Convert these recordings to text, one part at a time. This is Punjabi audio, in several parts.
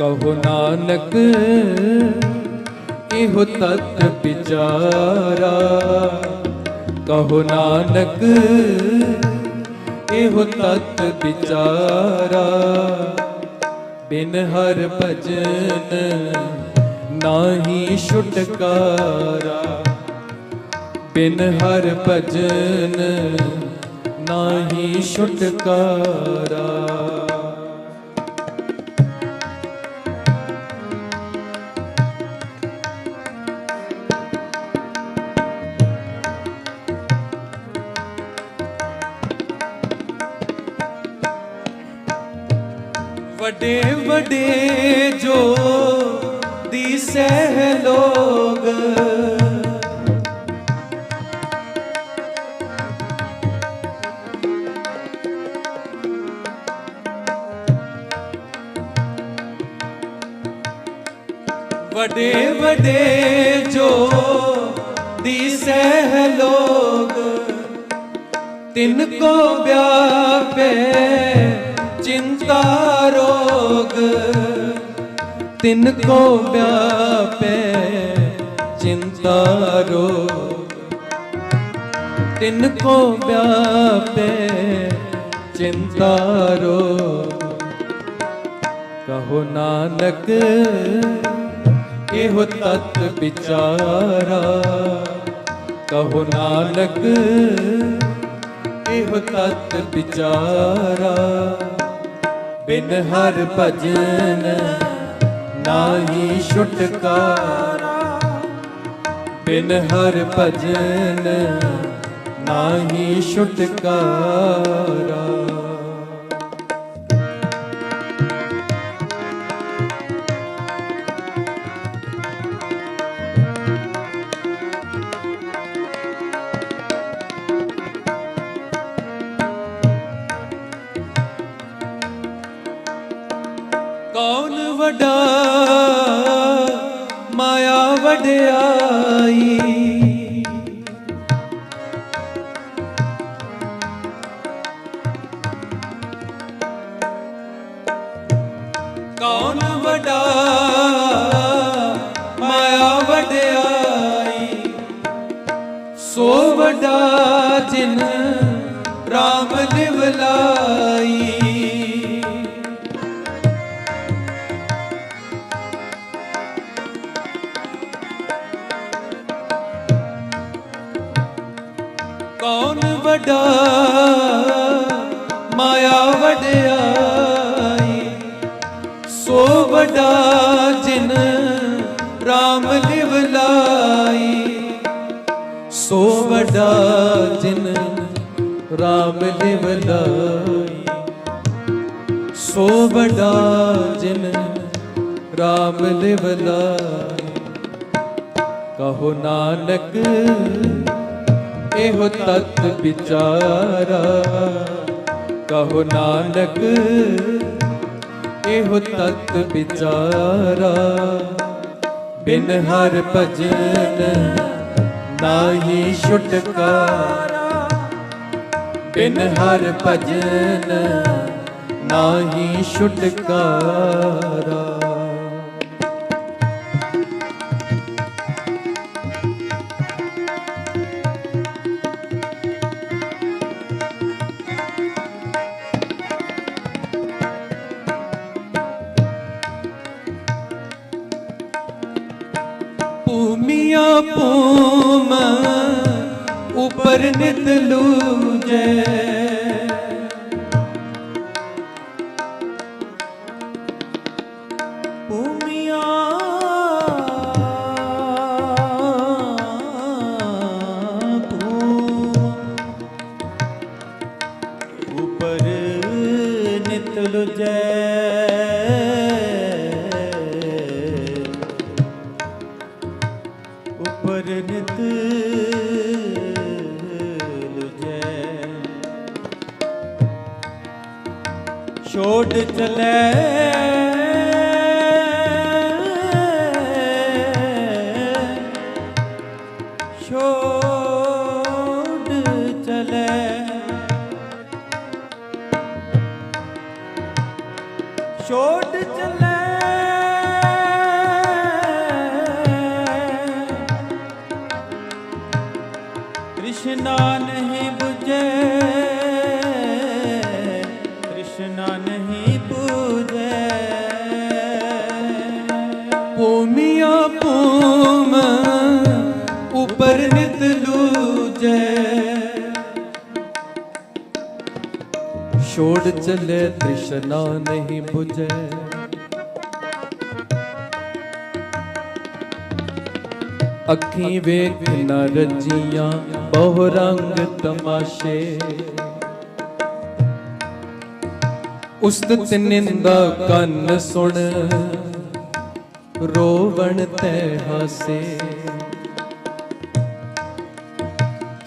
ਕਹੋ ਨਾਨਕ, ਇਹੋ ਤਤ ਵਿਚਾਰਾ। ਕਹੋ ਨਾਨਕ, ਇਹੋ ਤਤ ਵਿਚਾਰਾ। ਬਿਨ ਹਰ ਭਜਨ ਨਾਹੀ ਛੁਟਕਾਰਾ। ਬਿਨ ਹਰ ਭਜਨ ਨਾਹੀ ਛੁਟਕਾਰਾ। ਵੱਡੇ ਵੱਡੇ ਜੋ ਦੀਸੈ ਲੋਗ ਵੱਡੇ ਵੱਡੇ ਜੋ ਦੀਸੈ ਲੋਗ ਤਿਨ ਕੋ ਵਿਆਪੇ ਤਿਨ ਕੋ ਵਿਆਪੇ, ਚਿੰਤਾ ਰੋਗ ਤਿਨ ਕੋ ਵਿਆਪੇ, ਚਿੰਤਾ ਰੋਗ ਕਹੋ ਨਾਨਕ, ਇਹੋ ਤਤ ਵਿਚਾਰਾ। ਕਹੋ ਨਾਨਕ, ਇਹੋ ਤਤ ਵਿਚਾਰਾ। ਬਿਨ ਹਰ ਭਜਨ ਨਾਹੀ ਛੁਟਕਾਰਾ ਬਿਨ ਹਰ ਭਜਨ ਨਾਹੀ ਛੁਟਕਾਰਾ। ਕੌਣ ਵੱਡਾ ਮਾਇਆ ਵਡਿਆਈ। ਕੌਣ ਵੱਡਾ ਮਾਇਆ ਵਡਿਆਈ? ਸੋ ਵੱਡਾ ਜਿਨ ਰਾਮ ਲਿਵਲਾਈ। ਕੌਣ ਮਾਇਆ ਵਡਿਆਈ, ਸੋ ਵੱਡਾ ਜਿਨ RAM ਲਿਵਲਾਈ ਸੋ ਵੱਡਾ ਜਿਨ RAM ਲਿਵਲਾਈ ਸੋ ਵੱਡਾ ਜਿਨ RAM ਲਿਵਲਾਈ ਕਹੋ ਨਾਨਕ ਇਹੋ ਤਤ ਵਿਚਾਰਾ। ਕਹੋ ਨਾਨਕ, ਇਹੋ ਤਤ ਵਿਚਾਰਾ। ਬਿਨ ਹਰ ਭਜਨ ਨਾਹੀ ਛੁਟਕਾਰਾ। ਬਿਨ ਹਰ ਭਜਨ ਨਾਹੀ ਛੁਟਕਾਰਾ। ਉਪਰ ਨਿਤ ਲੂਜੈ। ਛੋੜ ਚਲੇ। ਛੋੜ ਚਲੇ। ਛੋੜ ਚਲੇ। ਕ੍ਰਿਸ਼ਨਾ ਨਹੀਂ ਬੁਝੇ। ਕ੍ਰਿਸ਼ਨਾ ਨਿਤ ਲੂਜੈ ਛੋੜ ਚਲੇ ਤ੍ਰਿਸ਼ਨਾ ਨਹੀਂ 부ਜੈ ਅੱਖੀਂ ਵੇਖ ਨ ਰਜੀਆਂ ਬਹੁ ਰੰਗ ਤਮਾਸ਼ੇ ਉਸਤਤ ਨਿੰਦਾ ਕੰਨ ਸੁਣ ਰੋਵਣ ਤੈ ਹਾਸੇ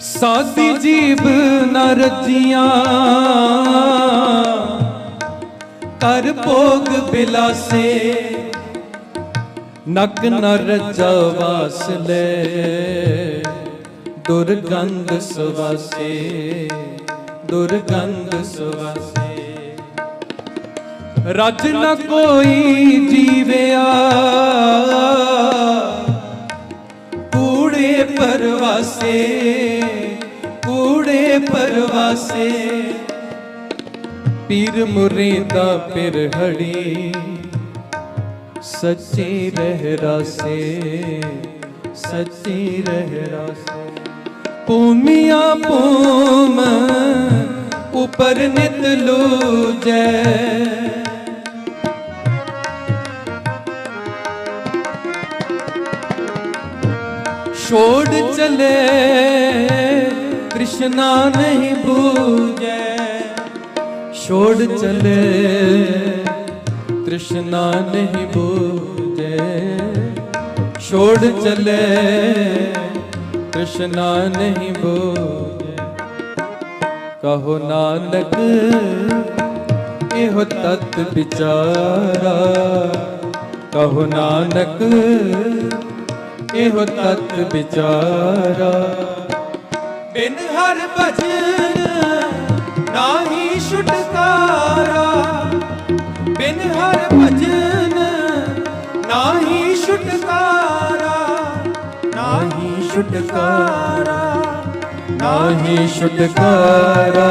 ਸਾਦੀ ਜੀਬ ਨ ਰਜੀਆਂ। ਕਰ ਭੋਗ ਬਿਲਾਸੇ, ਨਕ ਨ ਰਜਾ ਵਾਸ ਲੈ ਦੁਰਗੰਧ ਸਵਾਸੇ ਦੁਰਗੰਧ ਸਵਾਸੇ। ਰਜ ਨ ਕੋਈ ਜੀਵਿਆ, ਕੂੜੇ ਪਰਵਾਸੇ ਕੂੜੇ ਪਰਵਾਸੇ ਪੀਰ ਮੁਰੀਦਾ ਪਿਰ ਹੜੀ, ਸੱਚੀ ਰਹਿ ਰਾਸੇ ਸੱਚੀ ਰਹਿ ਰਾਸੇ ਭੂਮੀਆਂ ਭੂਮ ਉਪਰ ਨਿਤ ਲੂਜੈ। ਛੋੜ ਚਲੇ ਕ੍ਰਿਸ਼ਨਾ ਨਹੀਂ ਬੂਝੈ, ਛੋੜ ਚਲੇ। ਤ੍ਰਿਸ਼ਨਾ ਨਹੀਂ ਬੂਝੈ, ਛੋੜ ਚਲੇ। ਤ੍ਰਿਸ਼ਨਾ ਨਹੀਂ ਬੂਝੈ। ਕਹੋ ਨਾਨਕ, ਇਹੋ ਤਤ ਵਿਚਾਰਾ। ਕਹੋ ਨਾਨਕ, ਇਹੋ ਤਤ ਵਿਚਾਰਾ। ਬਿਨ ਹਰ ਭਜਨ ਨਾਹੀ ਛੁਟਕਾਰਾ। ਬਿਨ ਹਰ ਭਜਨ ਨਾਹੀ ਛੁਟਕਾਰਾ। ਨਾਹੀ ਛੁਟਕਾਰਾ ਨਾਹੀ ਛੁਟਕਾਰਾ।